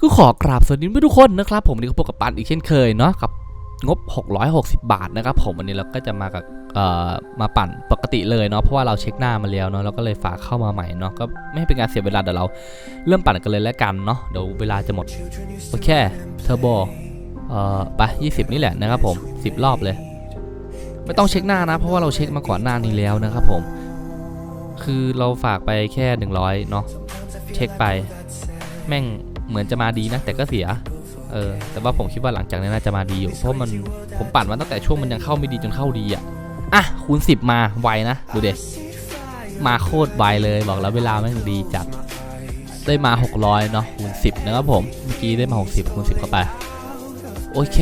ก็ขอกราบสวัสดีทุกคนนะครับ ผมนนี่ก็พบกับปันอีกเช่นเคยเนาะกับงบ 660 บาทนะครับผมวันนี้เราก็จะมากับเอ่อมาปั่นปกติเลยเนาะเพราะว่าเราเช็คหน้ามาแล้วเนาะเราก็เลยฝากเข้ามาใหม่เนาะก็ไม่ให้เป็นการเสียเวลาเดี๋ยวเราเริ่มปั่นกันเลยแล้วกันเนาะเดี๋ยวเวลาจะหมดโอเคเทอร์โบเอ่อไป 20 นี่แหละนะครับผม 10 รอบเลย ไม่ต้องเช็คหน้านะ เพราะว่าเราเช็คมาก่อนหน้านี้แล้วนะครับผม คือเราฝากไปแค่ 100เนาะเช็คไป แม่ง เหมือนจะมาดีนะ แต่ก็เสีย เออ แต่ว่าผมคิดว่าหลังจากนี้น่าจะมาดีอยู่ เพราะมันผมปั่นมาตั้งแต่ช่วงมันยังเข้าไม่ดีจนเข้าดีอะ อะคูณ 10 มาไวนะ ดูเด็มาโคตรไวเลยบอกแล้วเวลาแม่ดีจัด ได้มา 600 เนาะคูณ 10 นะครับผม เมื่อกี้ได้มา 60คูณ10เข้าไป โอเค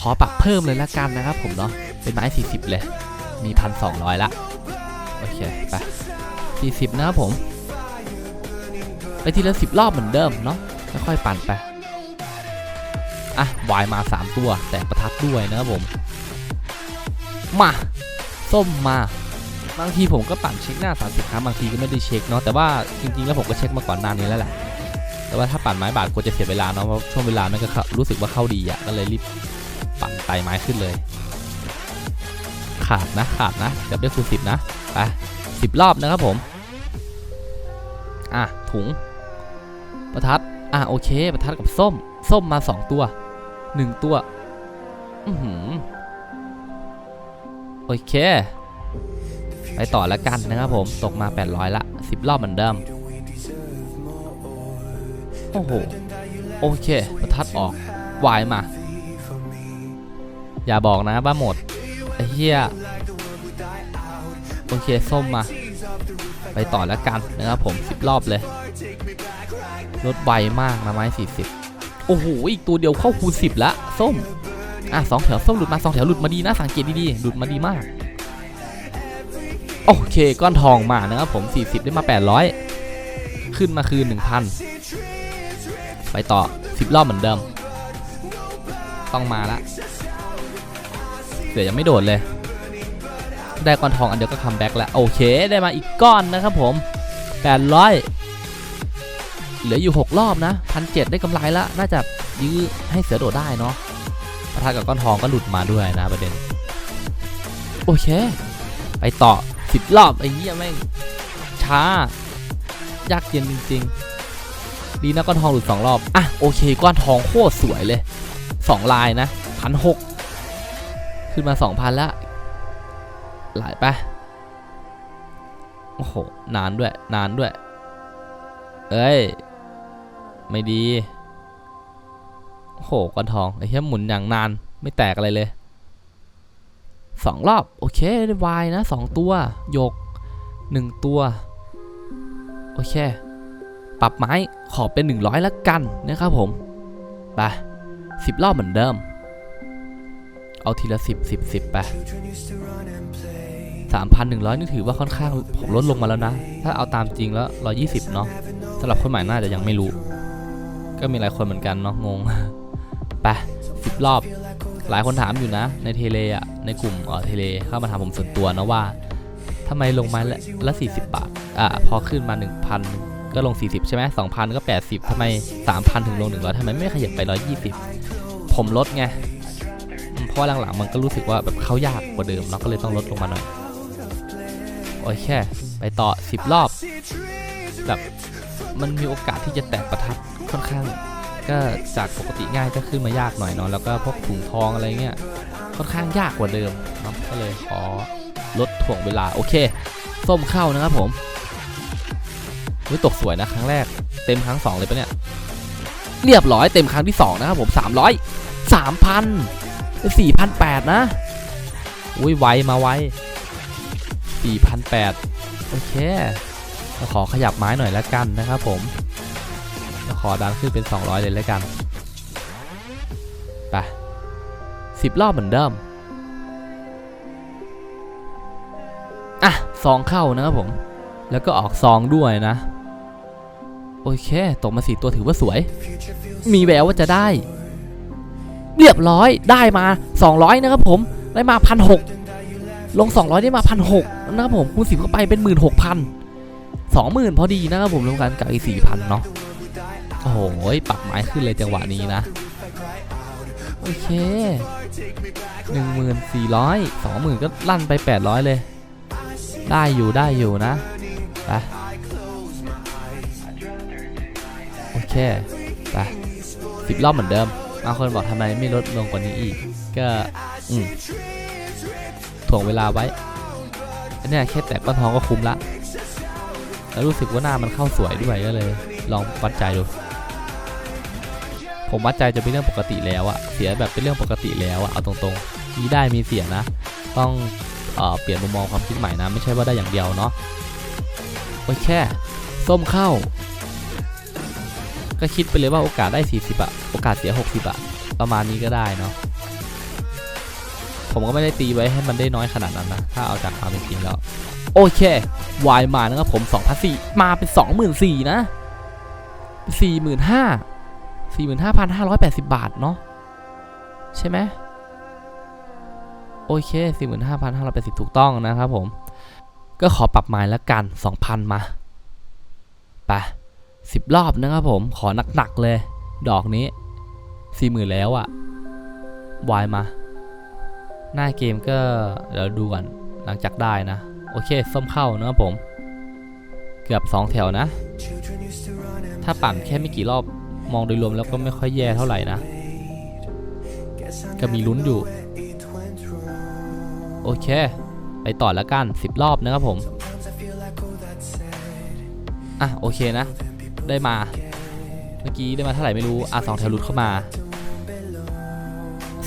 ขอปรับเพิ่มเลยละกันนะครับผมเนาะ เป็นไม้ 40 เลย มี 1,200 ละ โอเค ไป 40 นะครับผม ไปทีละสิบรอบเหมือนเดิมเนาะค่อยๆปั่นไปอะวายมา 3 ตัวแต่ประทัดด้วยนะครับผม มาส้มมา บางทีผมก็ปั่นเช็คหน้า 30 ครั้งบางทีก็ไม่ได้เช็คเนาะแต่ว่าจริงๆแล้วผมก็เช็คมาก่อนนานนี้แล้วแหละแต่ว่าถ้าปั่นไม้บาดกลัวจะเสียเวลาเนาะเพราะช่วงเวลามันก็รู้สึกว่าเข้าดีอะก็เลยรีบปั่นไต่ไม้ขึ้นเลย ขาดนะขาดนะเกือบได้คูณสิบนะไปสิบรอบนะครับผม อะถุง ประทัด อะโอเค ประทัดกับส้ม ส้มมา2ตัว1ตัว อือหือ โอเค ไปต่อแล้วกันนะครับผม ตกมา 800 ละ 10 รอบเหมือนเดิม โอ้โห โอเค ประทัดออก วายมา อย่าบอกนะว่าหมด ไอ้เหี้ย โอเค ส้มมา ไปต่อแล้วกันนะครับผม 10 รอบเลย ลดไวมากนะไม้40 โอ้โห อีกตัวเดียวเข้าคูณ10ละ ส้ม อะสองแถวส้มหลุดมาสองแถวหลุดมาดีนะ สังเกตดีๆ หลุดมาดีมาก โอเค ก้อนทองมานะครับผม 40 ได้มา 800 ขึ้นมาคืน1,000 ไปต่อ 10 รอบเหมือนเดิม ต้องมาละเสือยังไม่โดดเลย ได้ก้อนทองอันเดียวก็คัมแบ็กแล้ว โอเค ได้มาอีกก้อนนะครับผม 800 เหลืออยู่ 6 รอบนะพันเได้กำไรละน่าจะยื้อให้เสือโดดได้เนาะประทากับก้อนทองก็หลุดมาด้วยนะประเด็น โอเค ไปต่อ 10 รอบไอ้เหี้ยแม่งช้ายากเย็นจริงๆ ดีนะก้อนทองหลุด 2 รอบ อะโอเค ก้อนทองโคตรสวยเลย 2 ลายนะพันหกขึ้นมา 2,000แล้วหลายไปะโอ้โห นานด้วย นานด้วย เอ้ย ไม่ดีโหก้อนทองไอ้เหี้ยหมุนอย่างนานไม่แตกอะไรเลยสองรอบ โอเควายนะสองตัวโยกหนึ่งตัว โอเค ปรับไม้ขอเป็น 100แล้วกันนะครับผม ไปสิบรอบเหมือนเดิม เอาทีละสิบสิบสิบไปสามพันหนึ่งร้อยนี่ถือว่าค่อนข้างผมลดลงมาแล้วนะ ถ้าเอาตามจริงแล้วร้อยี่สิบเนาะสำหรับคนใหม่น่าจะยังไม่รู้ ก็มีหลายคนเหมือนกันเนาะงงไปสิบรอบ หลายคนถามอยู่นะ ในเทเลอะในกลุ่มเออเทเลเข้ามาถามผมส่วนตัวนะว่าทำไมลงมาละละสี่สิบบาทอะพอขึ้นมาหนึ่งพันก็ลง 40 ใช่ไหมสองพันก็ 80ทำไม 3,000 ถึงลง100ทำไมไม่ขยับไป 120 ผมลดไง เพราะหลังๆมันก็รู้สึกว่าแบบเข้ายากกว่าเดิมเนาะก็เลยต้องลดลงมาหน่อย โอเค ไปต่อ 10 รอบ แบบ มันมีโอกาสที่จะแตกประทัดค่อนข้าง ก็จากปกติง่ายก็ขึ้นมายากหน่อยเนาะแล้วก็พวกถุงทองอะไรเงี้ยค่อนข้างยากกว่าเดิมเนาะก็เลยขอลดถ่วงเวลาโอเคส้มเข้านะครับผมวิตกสวยนะครั้งแรกเต็มครั้งสองเลยปะเนี่ย เรียบร้อยเต็มครั้งที่สองนะครับผม 300 3,000เป็น4,800 นะ อุ้ยไวมาไว4,800 โอเค ขอขยับไม้หน่อยแล้วกันนะครับผมขอดันขึ้นเป็น 200 เลยแล้วกันไปสิบรอบเหมือนเดิมอะซองเข้านะครับผม แล้วก็ออกซองด้วยนะ โอเค ตกมาสี่ตัวถือว่าสวย มีแววว่าจะได้ เรียบร้อยได้มา 200 นะครับผม ได้มาพันหลง 200 ได้มาพันหนะครับผมคูณสิบเข้าไปเป็น 16,000 20,000 พอดีนะครับผมรวมกันกับอีก4,000 เนาะโอ้โหปรับไม้ขึ้นเลยจังหวะนี้นะ โอเคหนึ่งหมื่นสี่ร้อยสองหมื่นก็ลั่นไปแปดร้อยเลย ได้อยู่ได้อยู่นะไปโอเคไปสิบรอบเหมือนเดิมบางคนบอกทำไมไม่ลดลงกว่านี้อีก ก็อืมถ่วงเวลาไว้อันเนี้ยแค่แตะก้อนทองก็คุ้มละ แล้วรู้สึกว่าหน้ามันเข้าสวยด้วยก็เลย ลองวัดใจดู ผมวัดใจจะเป็นเรื่องปกติแล้วอะเสียแบบเป็นเรื่องปกติแล้วอะเอาตรงๆ มีได้มีเสียนะ ต้องเออเปลี่ยนมุมมองความคิดใหม่นะ ไม่ใช่ว่าได้อย่างเดียวเนาะโอเคส้มเข้า ก็คิดไปเลยว่าโอกาสได้ 40อะโอกาสเสีย 60อะประมาณนี้ก็ได้เนาะผมก็ไม่ได้ตีไว้ให้มันได้น้อยขนาดนั้นนะ ถ้าเอาจากความเป็นจริงแล้ว โอเควายมานะครับผม2,400มาเป็น 24,000นะ45,000 45,580 บาทเนาะใช่ไหมโอเค 45,580 ถูกต้องนะครับผม ก็ขอปรับไม้แล้วกัน 2,000 มาไป10 รอบนะครับผมขอหนักๆเลย ดอกนี้ 40,000 แล้วอะวายมา หน้าเกมก็เดี๋ยวดูก่อนหลังจากได้นะ โอเคส้มเข้านะครับผม เกือบ 2 แถวนะ ถ้าปั่นแค่ไม่กี่รอบมองโดยรวมแล้วก็ไม่ค่อยแย่เท่าไหร่นะ ก็มีลุ้นอยู่ โอเค ไปต่อแล้วกัน 10 รอบนะครับผม อะโอเคนะ ได้มา เมื่อกี้ได้มาเท่าไหร่ไม่รู้ อะสองแถวหลุดเข้ามา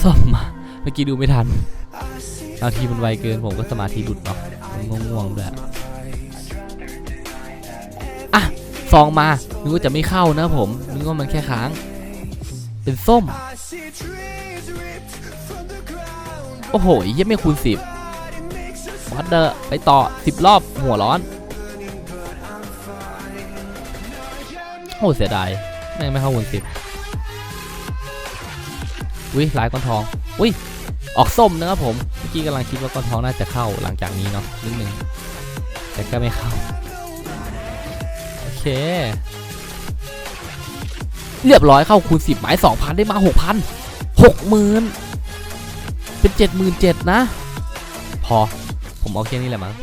ซ่อมมา เมื่อกี้ดูไม่ทันบางทีมันไวเกินผมก็สมาธิหลุดเนาะ ง่วงๆด้วยอะซองมานึกว่าจะไม่เข้านะผมนึกว่ามันแค่ค้าง เป็นส้ม โอ้โหเยี่ยไม่คูณสิบวัดเดอร์ไปต่อสิบรอบหัวร้อน โอ้เสียดายแม่งไม่เข้าคูณสิบอุ้ยลายก้อนทอง อุ้ย ออกส้มนะครับผมเมื่อกี้กำลังคิดว่าก้อนทองน่าจะเข้าหลังจากนี้เนาะนิดนึงแต่ก็ไม่เข้าโอเค เรียบร้อยเข้าคูณ 10 หมาย 2,000 ได้มา 6,000 60,000 เป็น 77,000 นะ พอผมเอาแค่นี้แหละมั้ง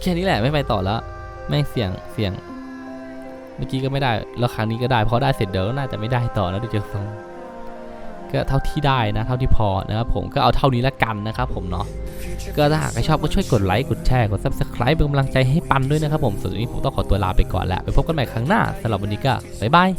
แค่นี้แหละไม่ไปต่อแล้ว แม่งเสี่ยงเสี่ยง เมื่อกี้ก็ไม่ได้ แล้วครั้งนี้ก็ได้ เพราะได้เสร็จเดี๋ยวน่าจะไม่ได้ต่อแล้วดูจากทรง ก็เท่าที่ได้นะเท่าที่พอนะครับผมก็เอาเท่านี้ละกันนะครับผมเนาะก็ถ้าหากใครชอบก็ช่วยกดไลค์กดแชร์กด subscribe เป็นกำลังใจให้ปันด้วยนะครับผมส่วนวันนี้ผมต้องขอตัวลาไปก่อนแล้วไปพบกันใหม่ครั้งหน้าสำหรับวันนี้ก็บ๊ายบาย